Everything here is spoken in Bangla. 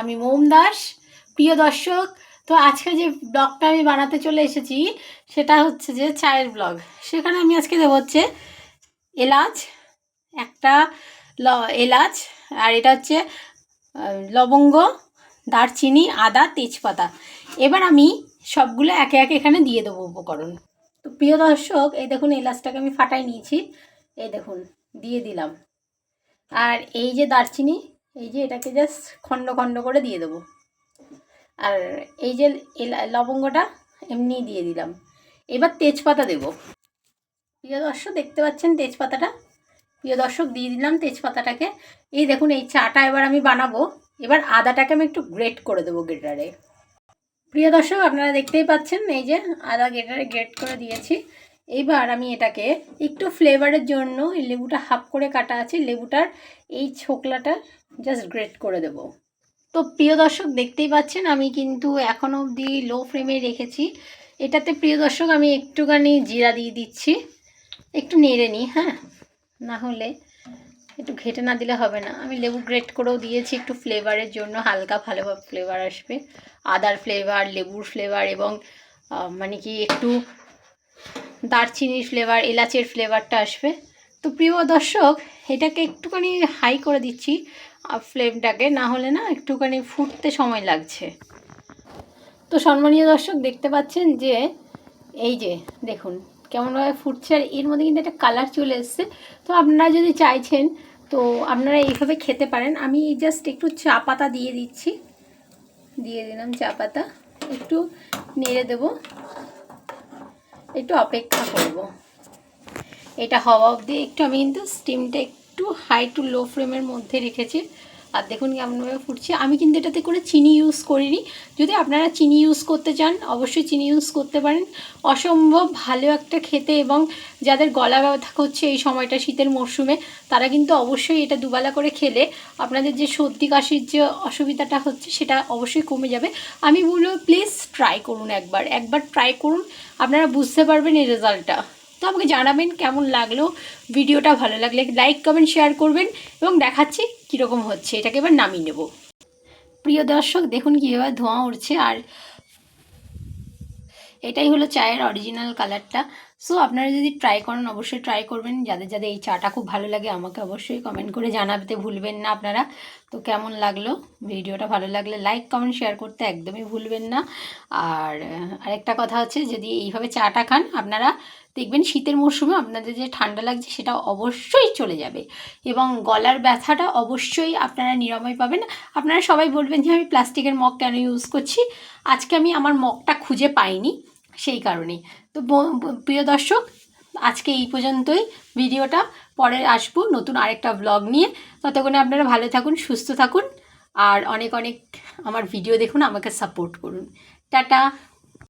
আমি মোম দাস, প্রিয় দর্শক। তো আজকে যে ব্লগটা আমি বানাতে চলে এসেছি, সেটা হচ্ছে যে চায়ের ব্লগ। সেখানে আমি আজকে দেবো হচ্ছে এলাচ, একটা ল, এলাচ, আর এটা হচ্ছে লবঙ্গ, দারচিনি, আদা, তেজপাতা। এবার আমি সবগুলো একে একে এখানে দিয়ে দেবো উপকরণ। তো প্রিয় দর্শক, এই দেখুন এলাচটাকে আমি ফাটাই নিয়েছি। এই দেখুন, দিয়ে দিলাম। আর এই যে দারচিনি এই যে এটাকে জাস্ট খণ্ড খণ্ড করে দিয়ে দেবো। আর এই যে লবঙ্গটা এমনি দিয়ে দিলাম। এবার তেজপাতা দেব। প্রিয় দর্শক, দেখতে পাচ্ছেন তেজপাতাটা? প্রিয় দর্শক, দিয়ে দিলাম তেজপাতাটাকে। এই দেখুন, এই চাটা এবার আমি বানাবো। এবার আদাটাকে আমি একটু গ্রেট করে দেবো গ্রেটারে। প্রিয় দর্শক, আপনারা দেখতেই পাচ্ছেন, এই যে আদা গ্রেটারে গ্রেট করে দিয়েছি। এইবার আমি এটাকে একটু ফ্লেভারের জন্য এই লেবুটা হাফ করে কাটা আছে, লেবুটার এই ছোকলাটা জাস্ট গ্রেট করে দেব। তো প্রিয় দর্শক, দেখতেই পাচ্ছেন আমি কিন্তু এখনও অবধি লো ফ্লেমে রেখেছি। এটাতে প্রিয় দর্শক, আমি একটুখানি জিরা দিয়ে দিচ্ছি। একটু নেড়ে নিই হ্যাঁ? না হলে একটু ঘেটে না দিলে হবে না। আমি লেবু গ্রেট করেও দিয়েছি একটু ফ্লেভারের জন্য, হালকা ভালোভাবে ফ্লেভার আসবে। আদার ফ্লেভার লেবুর ফ্লেভার এবং মানে কি একটু দারচিনির ফ্লেভার এলাচের ফ্লেভারটা আসবে। তো প্রিয় দর্শক, এটাকে একটুখানি হাই করে দিচ্ছি ফ্লেমটাকে না হলে না একটুখানি ফুটতে সময় লাগছে। তো সম্মানীয় দর্শক, দেখতে পাচ্ছেন যে, এই যে, দেখুন কেমনভাবে ফুটছে, আর এর মধ্যে কিন্তু একটা কালার চলে এসছে। তো আপনারা যদি চাইছেন, তো আপনারা এইভাবে খেতে পারেন। আমি এই জাস্ট একটু চা পাতা দিয়ে দিচ্ছি। দিয়ে দিলাম চা পাতা। একটু নেড়ে দেবো। একটু অপেক্ষা করব। এটা হওয়া অবধি একটু আমি কিন্তু স্টিমটা একটু হাই টু লো ফ্লেমের মধ্যে রেখেছি। আর দেখুন কেমনভাবে ফুটছে। আমি কিন্তু এটাতে করে চিনি ইউজ করিনি। যদি আপনারা চিনি ইউজ করতে চান, অবশ্যই চিনি ইউজ করতে পারেন। অসম্ভব ভালো একটা খেতে এবং যাদের গলা ব্যথা করছে এই সময়টা শীতের মরশুমে, তারা কিন্তু অবশ্যই এটা দুবেলা করে খেলে। আপনাদের যে সর্দি কাশির যে অসুবিধাটা হচ্ছে, সেটা অবশ্যই কমে যাবে। আমি বলব প্লিজ ট্রাই করুন একবার। একবার ট্রাই করুন, আপনারা বুঝতে পারবেন এই রেজাল্টটা তো আমাকে জানাবেন কেমন লাগল ভিডিওটা, ভালো লাগলে লাইক কমেন্ট শেয়ার করবেন এবং দেখাচ্ছি কীরকম হচ্ছে। এটাকে এবার নামিয়ে নেব। প্রিয় দর্শক, দেখুন কীভাবে ধোঁয়া উঠছে আর এটাই হলো চায়ের অরিজিনাল কালারটা সো আপনারা যদি ট্রাই করেন, অবশ্যই ট্রাই করবেন। যাদের যাদের এই চাটা খুব ভালো লাগে, আমাকে অবশ্যই কমেন্ট করে জানাতে ভুলবেন না আপনারা। তো কেমন লাগল? ভিডিওটা ভালো লাগলে লাইক কমেন্ট শেয়ার করতে একদমই ভুলবেন না। আর আরেকটা কথা হচ্ছে, যদি এইভাবে চাটা খান, আপনারা দেখবেন শীতের মরশুমে আপনাদের যে ঠান্ডা লাগছে, সেটা অবশ্যই চলে যাবে। এবং গলার ব্যথাটা অবশ্যই আপনারা নিরাময় পাবেন। আপনারা সবাই বলবেন যে, আমি প্লাস্টিকের মগ কেন ইউজ করছি? আজকে আমি আমার মগটা খুঁজে পাইনি। সেই কারণে তো প্রিয় দর্শক, আজকে এই পর্যন্তই। ভিডিওটা পরে আসব নতুন আরেকটা ব্লগ নিয়ে। ততক্ষণে আপনারা ভালো থাকুন, সুস্থ থাকুন। আর অনেক অনেক আমার ভিডিও দেখুন, আমাকে সাপোর্ট করুন। টাটা!